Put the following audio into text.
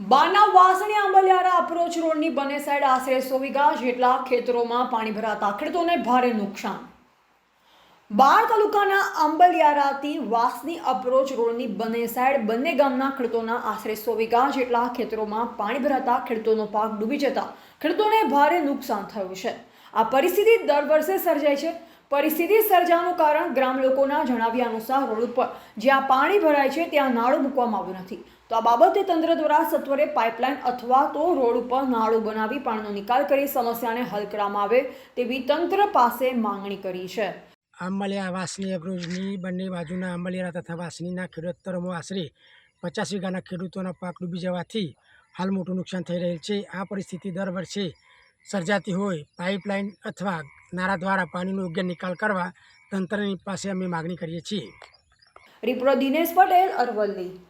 બાના વાસણી આંબલિયારા અપ્રોચ રોડની બંને સાઈડ આશરે સો વીઘા જેટલા ખેતરોમાં પાણી ભરાતા ખેડૂતોને ભારે નુકસાન. બાર તાલુકાના આંબલિયારાથી વાસની અપ્રોચ રોડની બંને સાઈડ બંને ગામના ખેડૂતોના આશરે સો વીઘા જેટલા ખેતરોમાં પાણી ભરાતા ખેડૂતોનો પાક ડૂબી જતા ખેડૂતોને ભારે નુકસાન થયું છે. આ પરિસ્થિતિ દર વર્ષે સર્જાય છે. પરિસ્થિતિ સર્જાનું કારણ ગ્રામ લોકોના જણાવ્યા અનુસાર રોડ ઉપર જ્યાં પાણી ભરાય છે, ત્યાં નાળું મૂકવામાં આવ્યું નથી. તો આ બાબતે તંત્ર દ્વારા સત્વરે પાઇપલાઇન અથવા તો રોડ ઉપર નાળું બનાવી પાણીનો નિકાલ કરી સમસ્યાને હલ કરવામાં આવે તેવી તંત્ર પાસે માંગણી કરી છે. આંબલિયા વાસની એબ્રોજની બંને બાજુના આંબલિયા તથા વાસનીના ખેડૂતરોમાં આશરે પચાસ વીઘાના ખેડૂતોના પાક ડૂબી જવાથી હાલ મોટું નુકસાન થઈ રહેલ છે. આ પરિસ્થિતિ દર વર્ષે સર્જાતી હોય પાઇપલાઇન અથવા નારા દ્વારા પાણીનો યોગ્ય નિકાલ કરવા તંત્રની પાસે અમે માગણી કરીએ છીએ. રિપ્રો દિનેશ પટેલ અરવલ્લી.